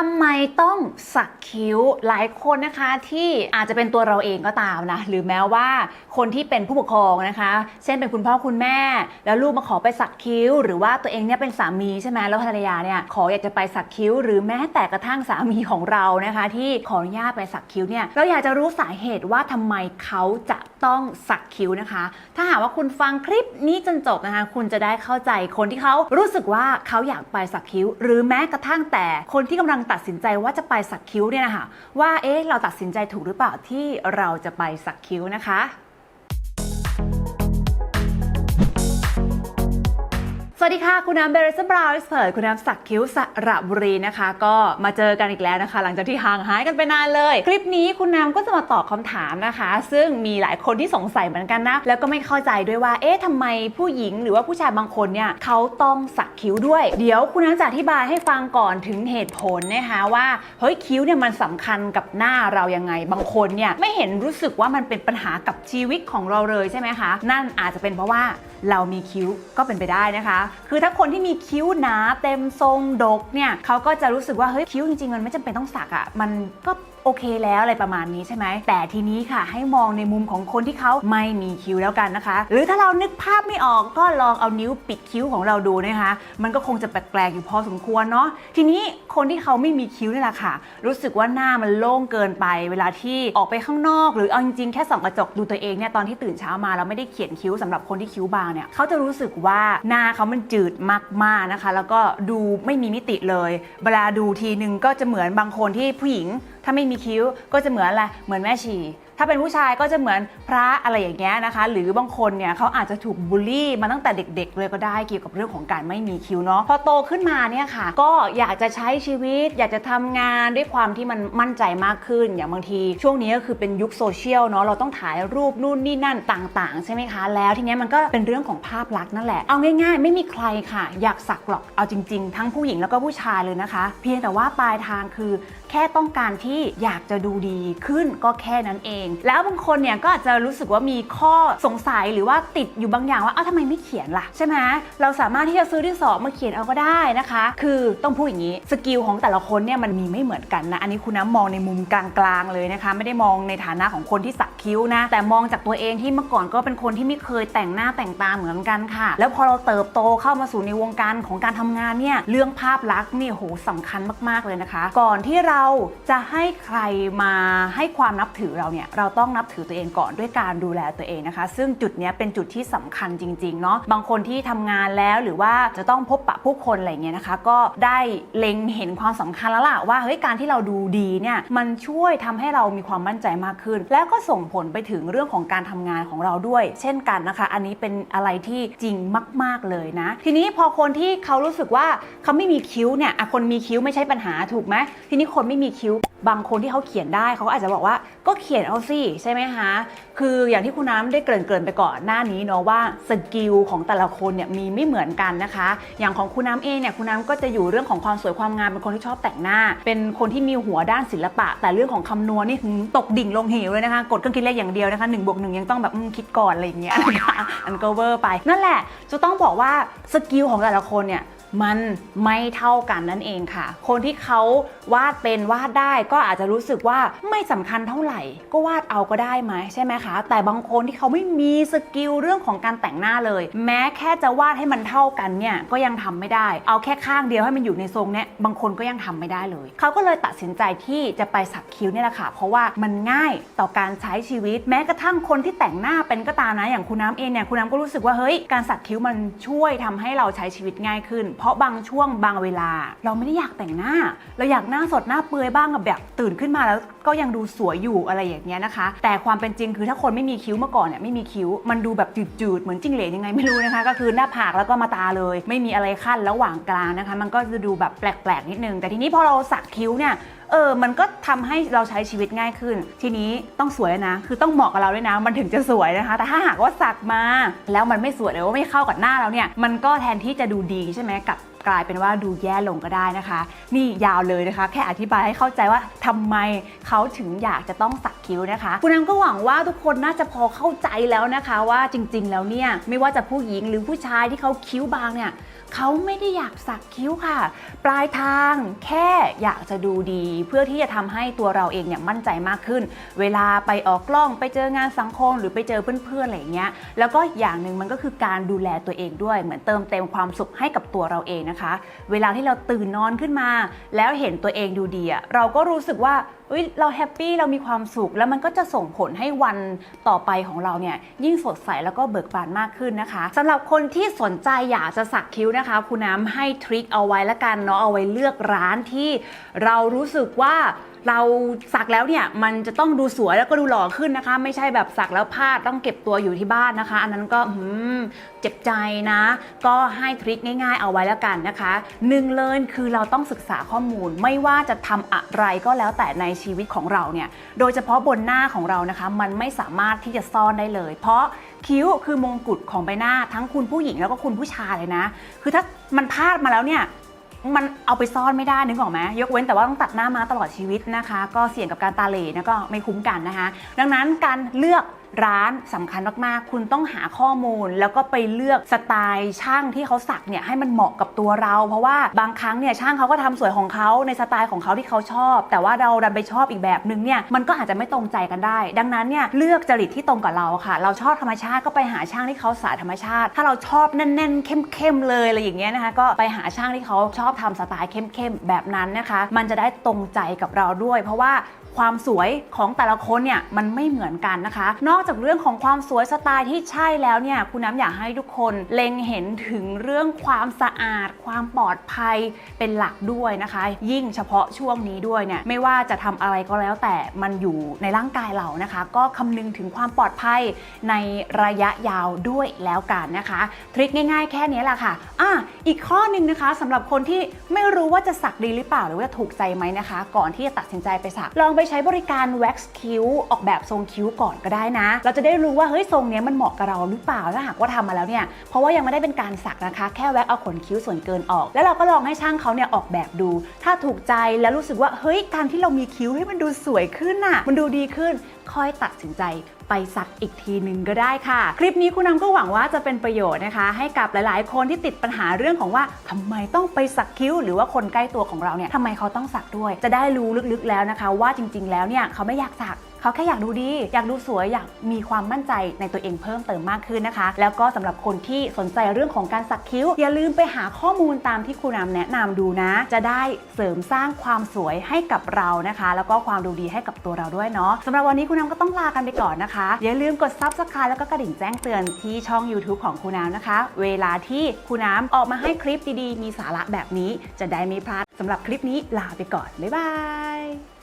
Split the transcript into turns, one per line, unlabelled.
ทำไมต้องสักคิ้วหลายคนนะคะที่อาจจะเป็นตัวเราเองก็ตามนะ หรือแม้ว่าคนที่เป็นผู้ปกครองนะคะ เช่นเป็นคุณพ่อคุณแม่ แล้วลูกมาขอไปสักคิ้ว หรือว่าตัวเองเนี่ยเป็นสามีใช่ไหมแล้วภรรยาเนี่ยขออยากจะไปสักคิ้ว หรือแม้แต่กระทั่งสามีของเรานะคะ ที่ขออนุญาตไปสักคิ้วเนี่ยเราอยากจะรู้สาเหตุว่าทำไมเขาจะต้องสักคิ้วนะคะ ถ้าหากว่าคุณฟังคลิปนี้จนจบนะคะ คุณจะได้เข้าใจคนที่เขารู้สึกว่าเขาอยากไปสักคิ้ว หรือแม้กระทั่งแต่คนที่กำลังตัดสินใจว่าจะไปสักคิ้วเนี่ยนะคะว่าเอ๊ะเราตัดสินใจถูกหรือเปล่าที่เราจะไปสักคิ้วนะคะ วัสดีค่ะ คุณน้ำเบรสบราวส์เพิร์คุณน้ำสักคิ้วสระบุรีนะคะ ก็มาเจอกันอีกแล้วนะคะ หลังจากที่ห่างหายกันไปนานเลย คลิปนี้คุณน้ำก็จะมาตอบคำถามนะคะ ซึ่งมีหลายคนที่สงสัยเหมือนกันนะ แล้วก็ไม่เข้าใจด้วยว่า เอ๊ะทำไมผู้หญิงหรือว่าผู้ชายบางคนเนี่ยเขาต้องสักคิ้วด้วย เดี๋ยวคุณน้ำจะอธิบายให้ฟังก่อนถึงเหตุผลนะคะว่าเฮ้ยคิ้วเนี่ยมันสำคัญกับหน้าเรายังไง บางคนเนี่ยไม่เห็นรู้สึกว่ามันเป็นปัญหากับชีวิตของเราเลยใช่ไหมคะ นั่นอาจจะเป็นเพราะว่าเรามีคิ้วก็เป็นไปได้นะคะคือถ้าคนที่มีคิ้วหนาเต็มทรงดกเนี่ยเขาก็จะรู้สึกว่าเฮ้ยคิ้วจริงๆมันไม่จำเป็นต้องสักอะ่ะมันก็โอเคแล้วอะไรประมาณนี้ใช่ไหม แต่ทีนี้ค่ะให้มองในมุมของคนที่เขาไม่มีคิ้วแล้วกันนะคะ หรือถ้าเรานึกภาพไม่ออกก็ลองเอานิ้วปิดคิ้วของเราดูนะคะ มันก็คงจะแปลกๆอยู่พอสมควรเนาะ ทีนี้คนที่เขาไม่มีคิ้วนี่แหละค่ะ รู้สึกว่าหน้ามันโล่งเกินไป เวลาที่ออกไปข้างนอก หรือเอาจริงๆแค่ส่องกระจกดูตัวเองเนี่ยตอนที่ตื่นเช้ามาแล้วไม่ได้เขียนคิ้วสำหรับคนที่คิ้วบางเนี่ยเขาจะรู้สึกว่าหน้าเขามันจืดมากๆนะคะ แล้วก็ดูไม่มีมิติเลย เวลาดูทีนึงก็จะเหมือนบางคนที่ผู้หญิง ถ้าไม่มีคิ้วก็จะเหมือนอะไรเหมือนแม่ชีถ้าเป็นผู้ชายก็จะเหมือนพระอะไรอย่างเงี้ยนะคะ หรือบางคนเนี่ยเขาอาจจะถูกบูลลี่มาตั้งแต่เด็กๆ เลยก็ได้เกี่ยวกับเรื่องของการไม่มีคิ้วเนาะพอโตขึ้นมาเนี่ยค่ะ ก็อยากจะใช้ชีวิต อยากจะทำงานด้วยความที่มันมั่นใจมากขึ้น อย่างบางทีช่วงนี้ก็คือเป็นยุคโซเชียลเนาะเราต้องถ่ายรูปนู่นนี่นั่นต่างๆ ใช่ไหมคะ แล้วทีเนี้ยมันก็เป็นเรื่องของภาพลักษณ์นั่นแหละเอาง่ายๆ ไม่มีใครค่ะ อยากสักหรอกเอาจริง ๆ ทั้งผู้หญิงแล้วก็ผู้ชายเลยนะคะ เพียงแต่ว่าปลายทางคือแค่ต้องการที่อยากจะดูดีขึ้นก็แค่นั้นเอง แล้วบางคนเนี่ยก็อาจจะรู้สึกว่ามีข้อสงสัยหรือว่าติดอยู่บางอย่างว่าเอ้าทำไมไม่เขียนล่ะใช่ไหมเราสามารถที่จะซื้อที่สอมาเขียนเอาก็ได้นะคะ คือต้องพูดอย่างนี้สกิลของแต่ละคนเนี่ยมันมีไม่เหมือนกันนะอันนี้คุณน้ำมองในมุมกลางๆเลยนะคะ ไม่ได้มองในฐานะของคนที่สักคิ้วนะแต่มองจากตัวเองที่เมื่อก่อนก็เป็นคนที่ไม่เคยแต่งหน้าแต่งตาเหมือนกันค่ะ แล้วพอเราเติบโตเข้ามาสู่ในวงการของการทำงานเนี่ยเรื่องภาพลักษณ์เนี่ยโหสำคัญมากๆเลยนะคะ ก่อนที่เราจะให้ใครมาให้ความนับถือเราเนี่ยเราต้องนับถือตัวเองก่อนด้วยการดูแลตัวเองนะคะ ซึ่งจุดนี้เป็นจุดที่สำคัญจริงๆเนาะบางคนที่ทำงานแล้วหรือว่าจะต้องพบปะผู้คนอะไรเงี้ยนะคะ ก็ได้เล็งเห็นความสำคัญแล้วล่ะว่าเฮ้ยการที่เราดูดีเนี่ยมันช่วยทำให้เรามีความมั่นใจมากขึ้น แล้วก็ส่งผลไปถึงเรื่องของการทำงานของเราด้วย เช่นกันนะคะ อันนี้เป็นอะไรที่จริงมาก ๆเลยนะ ทีนี้พอคนที่เขารู้สึกว่าเขาไม่มีคิ้วเนี่ยคนมีคิ้วไม่ใช่ปัญหาถูกไหมทีนี้คนไม่มีคิ้ว บางคนที่เขาเขียนได้เขาอาจจะบอกว่าก็เขียนเอาสิใช่ไหมคะ คืออย่างที่คุณน้ำได้เกริ่นๆไปก่อนหน้านี้เนาะว่าสกิลของแต่ละคนเนี่ยมีไม่เหมือนกันนะคะ อย่างของคุณน้ำเองเนี่ยคุณน้ำก็จะอยู่เรื่องของความสวยความงามเป็นคนที่ชอบแต่งหน้า เป็นคนที่มีหัวด้านศิลปะ แต่เรื่องของคำนวณนี่ตกดิ่งลงเหวเลยนะคะ กดเครื่องคิดเลขอย่างเดียวนะคะหนึ่งบวกหนึ่งยังต้องแบบอืมคิดก่อนอะไรอย่างเงี้ยนะคะอันก็เวอร์ไปนั่นแหละจะต้องบอกว่าสกิลของแต่ละคนเนี่ย มันไม่เท่ากันนั่นเองค่ะ คนที่เขาวาดเป็นวาดได้ก็อาจจะรู้สึกว่าไม่สำคัญเท่าไหร่ ก็วาดเอาก็ได้ไหมใช่ไหมคะ แต่บางคนที่เขาไม่มีสกิลเรื่องของการแต่งหน้าเลย แม้แค่จะวาดให้มันเท่ากันเนี่ยก็ยังทำไม่ได้ เอาแค่ข้างเดียวให้มันอยู่ในทรงเนี้ยบางคนก็ยังทำไม่ได้เลย เขาก็เลยตัดสินใจที่จะไปสักคิ้วเนี่ยแหละค่ะ เพราะว่ามันง่ายต่อการใช้ชีวิต แม้กระทั่งคนที่แต่งหน้าเป็นก็ตามนะอย่างคุณน้ำเองเนี่ยคุณน้ำก็รู้สึกว่าเฮ้ยการสักคิ้วมันช่วยทำให้เราใช้ชีวิตง่ายขึ้นเพราะบางช่วงบางเวลา เราไม่ได้อยากแต่งหน้า เราอยากหน้าสดหน้าเปื่อยบ้างกับแบบตื่นขึ้นมาแล้วก็ยังดูสวยอยู่อะไรอย่างเงี้ยนะคะ แต่ความเป็นจริงคือถ้าคนไม่มีคิ้วเมื่อก่อนเนี่ยไม่มีคิ้ว มันดูแบบจืดๆเหมือนจิ้งเหลนยังไงไม่รู้นะคะ ก็คือหน้าผากแล้วก็มาตาเลย ไม่มีอะไรขั้นระหว่างกลางนะคะ มันก็จะดูแบบแปลกๆนิดนึง แต่ทีนี้พอเราสักคิ้วเนี่ย เออ มันก็ทำให้เราใช้ชีวิตง่ายขึ้น ทีนี้ต้องสวยนะ คือต้องเหมาะกับเราด้วยนะ มันถึงจะสวยนะคะ แต่ถ้าหากว่าสักมา แล้วมันไม่สวยหรือว่าไม่เข้ากับหน้าเราเนี่ย มันก็แทนที่จะดูดีใช่ไหมกับ กลายเป็นว่าดูแย่ลงก็ได้นะคะ นี่ยาวเลยนะคะ แค่อธิบายให้เข้าใจว่าทำไมเขาถึงอยากจะต้องสักคิ้วนะคะคุณน้ำก็หวังว่าทุกคนน่าจะพอเข้าใจแล้วนะคะว่าจริง ๆ แล้วเนี่ยไม่ว่าจะผู้หญิงหรือผู้ชายที่เขาคิ้วบางเนี่ยเขาไม่ได้อยากสักคิ้วค่ะ ปลายทางแค่อยากจะดูดี เพื่อที่จะทำให้ตัวเราเองเนี่ยมั่นใจมากขึ้น เวลาไปออกกล้องไปเจองานสังคมหรือไปเจอเพื่อนๆอะไรอย่างเงี้ยแล้วก็อย่างหนึ่งมันก็คือการดูแลตัวเองด้วย เหมือนเติมเต็มความสุขให้กับตัวเราเองนะคะเวลาที่เราตื่นนอนขึ้นมา แล้วเห็นตัวเองดูดีอะเราก็รู้สึกว่าเฮ้ยเราแฮปปี้เรามีความสุข แล้วมันก็จะส่งผลให้วันต่อไปของเราเนี่ยยิ่งสดใสแล้วก็เบิกบานมากขึ้นนะคะสำหรับคนที่สนใจอยากจะสักคิ้วนะคะคุณน้ำให้ทริคเอาไว้ละกันเนาะเอาไว้เลือกร้านที่เรารู้สึกว่า เราสักแล้วเนี่ยมันจะต้องดูสวยแล้วก็ดูหล่อขึ้นนะคะ ไม่ใช่แบบสักแล้วพลาดต้องเก็บตัวอยู่ที่บ้านนะคะ อันนั้นก็หืมเจ็บใจนะ ก็ให้ทริคง่ายๆเอาไว้แล้วกันนะคะหนึ่งเลยคือเราต้องศึกษาข้อมูลไม่ว่าจะทำอะไรก็แล้วแต่ในชีวิตของเราเนี่ยโดยเฉพาะบนหน้าของเรานะคะ มันไม่สามารถที่จะซ่อนได้เลย เพราะคิ้วคือมงกุฎของใบหน้าทั้งคุณผู้หญิงแล้วก็คุณผู้ชายเลยนะ คือถ้ามันพลาดมาแล้วเนี่ย มันเอาไปซ่อนไม่ได้นึกออกไหมยกเว้นแต่ว่าต้องตัดหน้ามาตลอดชีวิตนะคะ ก็เสี่ยงกับการตาเหล่นะก็ไม่คุ้มกันนะคะ ดังนั้นการเลือก ร้านสำคัญมากๆ คุณต้องหาข้อมูล แล้วก็ไปเลือกสไตล์ช่างที่เขาสักเนี่ยให้มันเหมาะกับตัวเรา เพราะว่าบางครั้งเนี่ยช่างเขาก็ทำสวยของเขาในสไตล์ของเขาที่เขาชอบ แต่ว่าเราดันไปชอบอีกแบบนึงเนี่ยมันก็อาจจะไม่ตรงใจกันได้ ดังนั้นเนี่ยเลือกจริตที่ตรงกับเราค่ะ เราชอบธรรมชาติก็ไปหาช่างที่เขาสายธรรมชาติ ถ้าเราชอบแน่นๆเข้มๆเลยอะไรอย่างเงี้ยนะคะก็ไปหาช่างที่เขาชอบทำสไตล์เข้มๆแบบนั้นนะคะ มันจะได้ตรงใจกับเราด้วย เพราะว่า ความสวยของแต่ละคนเนี่ยมันไม่เหมือนกันนะคะ นอกจากเรื่องของความสวยสไตล์ที่ใช่แล้วเนี่ยคุณน้ำอยากให้ทุกคนเล็งเห็นถึงเรื่องความสะอาด ความปลอดภัยเป็นหลักด้วยนะคะ ยิ่งเฉพาะช่วงนี้ด้วยเนี่ยไม่ว่าจะทำอะไรก็แล้วแต่มันอยู่ในร่างกายเรานะคะ ก็คำนึงถึงความปลอดภัยในระยะยาวด้วยแล้วกันนะคะ ทริคง่ายๆ แค่นี้แหละค่ะอะอีกข้อหนึ่งนะคะสำหรับคนที่ไม่รู้ว่าจะสักดีหรือเปล่าหรือว่าถูกใจไหมนะคะ ก่อนที่จะตัดสินใจไปสักลองไปใช้บริการ wax คิ้ว ออกแบบทรงคิ้วก่อนก็ได้นะ เราจะได้รู้ว่าเฮ้ยทรงนี้มันเหมาะกับเราหรือเปล่าถ้าหากว่าทำมาแล้วเนี่ยเพราะว่ายังไม่ได้เป็นการสักนะคะ แค่แว็กเอาขนคิ้วส่วนเกินออก แล้วเราก็ลองให้ช่างเขาเนี่ยออกแบบดู ถ้าถูกใจแล้วรู้สึกว่าเฮ้ยการที่เรามีคิ้วให้มันดูสวยขึ้นน่ะ มันดูดีขึ้นค่อยตัดสินใจ ไปสักอีกทีหนึ่งก็ได้ค่ะ คลิปนี้คุณน้ำก็หวังว่าจะเป็นประโยชน์นะคะ ให้กับหลาย ๆ คนที่ติดปัญหาเรื่องของว่าทำไมต้องไปสักคิ้ว หรือว่าคนใกล้ตัวของเราเนี่ยทำไมเขาต้องสักด้วย จะได้รู้ลึก ๆ แล้วนะคะ ว่าจริง ๆ แล้วเนี่ยเขาไม่อยากสัก เขาแค่อยากดูดี อยากดูสวยอยากมีความมั่นใจในตัวเองเพิ่มเติมมากขึ้นนะคะ แล้วก็สำหรับคนที่สนใจเรื่องของการสักคิ้ว อย่าลืมไปหาข้อมูลตามที่ครูนำแนะนำดูนะ จะได้เสริมสร้างความสวยให้กับเรานะคะ แล้วก็ความดูดีให้กับตัวเราด้วยเนาะสำหรับวันนี้ครูนำก็ต้องลากันไปก่อนนะคะ อย่าลืมกด subscribe แล้วก็กระดิ่งแจ้งเตือนที่ช่อง YouTube ของครูน้ำนะคะ เวลาที่ครูน้ำออกมาให้คลิปดีๆ มีสาระแบบนี้จะได้ไม่พลาดสำหรับคลิปนี้ลาไปก่อน บ๊ายบาย